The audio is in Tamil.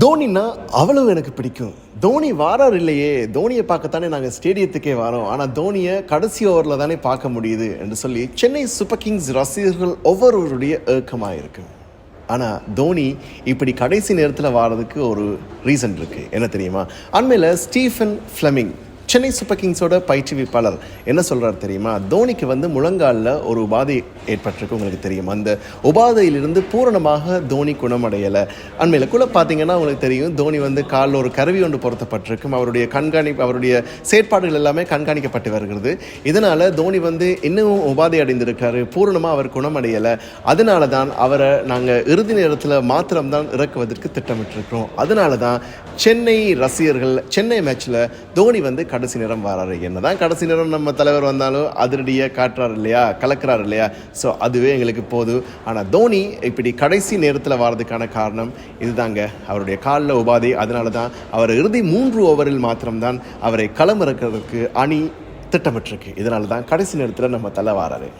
தோனின்னா அவ்வளவு எனக்கு பிடிக்கும். தோனி வாரார் இல்லையே தோனியை பார்க்கத்தானே நாங்கள் ஸ்டேடியத்துக்கே வரோம். ஆனால் தோனியை கடைசி ஓவரில் தானே பார்க்க முடியுது என்று சொல்லி சென்னை சூப்பர் கிங்ஸ் ரசிகர்கள் ஒவ்வொருவருடைய ஏக்கமாக இருக்கு. ஆனால் தோனி இப்படி கடைசி நேரத்தில் வாரதுக்கு ஒரு ரீசன் இருக்குது என்ன தெரியுமா? அண்மையில் ஸ்டீஃபன் ஃப்ளெமிங் சென்னை சூப்பர் கிங்ஸோட பயிற்றுவிப்பாளர். என்ன சொல்கிறார் தெரியுமா? தோனிக்கு வந்து முழங்காலில் ஒரு உபாதை ஏற்பட்டிருக்கு உங்களுக்கு தெரியும்? அந்த உபாதையிலிருந்து பூரணமாக தோனி குணமடையலை. அண்மையில் கூட பார்த்தீங்கன்னா உங்களுக்கு தெரியும் தோனி வந்து காலில் ஒரு கருவி ஒன்று பொருத்தப்பட்டிருக்கும். அவருடைய கண்காணிப்பு அவருடைய செயற்பாடுகள் எல்லாமே கண்காணிக்கப்பட்டு வருகிறது. இதனால் தோனி வந்து இன்னும் உபாதை அடைந்திருக்காரு பூரணமாக அவர் குணமடையலை. அதனால தான் அவரை நாங்கள் இறுதி நேரத்தில் மாத்திரம்தான் இறக்குவதற்கு திட்டமிட்டிருக்கிறோம். அதனால தான் சென்னை ரசிகர்கள் சென்னை மேட்ச்சில் தோனி வந்து கடைசி நேரம் வராரு. என்னதான் கடைசி நேரம் நம்ம தலைவர் வந்தாலும் அதிரடியாக காட்டுறாரு இல்லையா? கலக்கிறாரு இல்லையா? ஸோ அதுவே எங்களுக்கு போதும். ஆனால் தோனி இப்படி கடைசி நேரத்தில் வர்றதுக்கான காரணம் இதுதாங்க. அவருடைய காலில் உபாதை. அதனால தான் அவர் இறுதி மூன்று ஓவரில் மாத்திரம்தான் அவரை களமிறக்கிறதுக்கு அணி திட்டமிட்டிருக்கு. இதனால தான் கடைசி நேரத்தில் நம்ம தலை வாராரு.